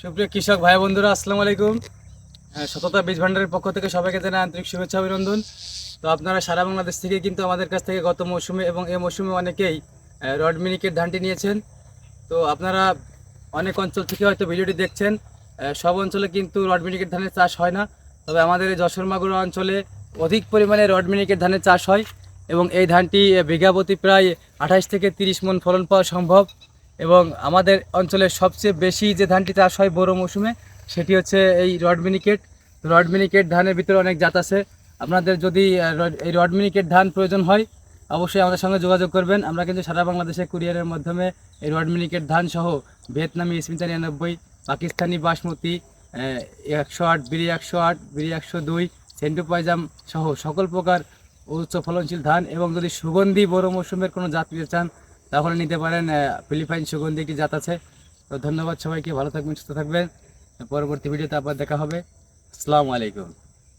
সুপ্রিয় কৃষক ভাই বন্ধুরা, আসসালামু আলাইকুম। সততা বীজ ভান্ডারের পক্ষ থেকে সবাইকে জানাই আন্তরিক শুভেচ্ছা, অভিনন্দন। তো আপনারা সারা বাংলাদেশ থেকে কিন্তু আমাদের কাছ থেকে গত মৌসুমে এবং এই মৌসুমে অনেকেই রড মিনিকেট ধানটি নিয়েছেন। তো আপনারা অনেক অঞ্চল থেকে হয়তো ভিডিওটি দেখছেন সব অঞ্চলে কিন্তু রড মিনিকেট ধানের চাষ হয় না। তবে আমাদের এই যশোর মাগুরা অঞ্চলে অধিক পরিমাণে রড মিনিকেট ধানের চাষ হয় এবং এই ধানটি বিঘাপতি প্রায় আঠাশ থেকে তিরিশ মন ফলন পাওয়া সম্ভব। এবং আমাদের অঞ্চলের সবচেয়ে বেশি যে ধানটি চাষ হয় বড় মৌসুমে, সেটি হচ্ছে এই রড মিনিকেট। রড মিনিকেট ধানের ভিতরে অনেক জাত আছে। আপনাদের যদি এই রড মিনিকেট ধান প্রয়োজন হয়, অবশ্যই আমাদের সঙ্গে যোগাযোগ করবেন। আমরা কিন্তু সারা বাংলাদেশে কুরিয়ারের মাধ্যমে এই রড মিনিকেট ধান সহ ভিয়েতনামি স্মিতা নিরানব্বই, পাকিস্তানি বাসমতি একশো আট, বিড়ি একশো আট, বিড়ি একশো দুই, সেন্টু পাইজাম সহ সকল প্রকার উচ্চ ফলনশীল ধান এবং যদি সুগন্ধি বড় মৌসুমের কোনো জাত নিতে চান তাহলে নিতে পারেন ফিলিপাইন সুগন্ধি একটি জাত আছে। তো ধন্যবাদ সবাইকে, ভালো থাকবেন, সুস্থ থাকবেন। পরবর্তী ভিডিওতে আবার দেখা হবে। আসসালামু আলাইকুম।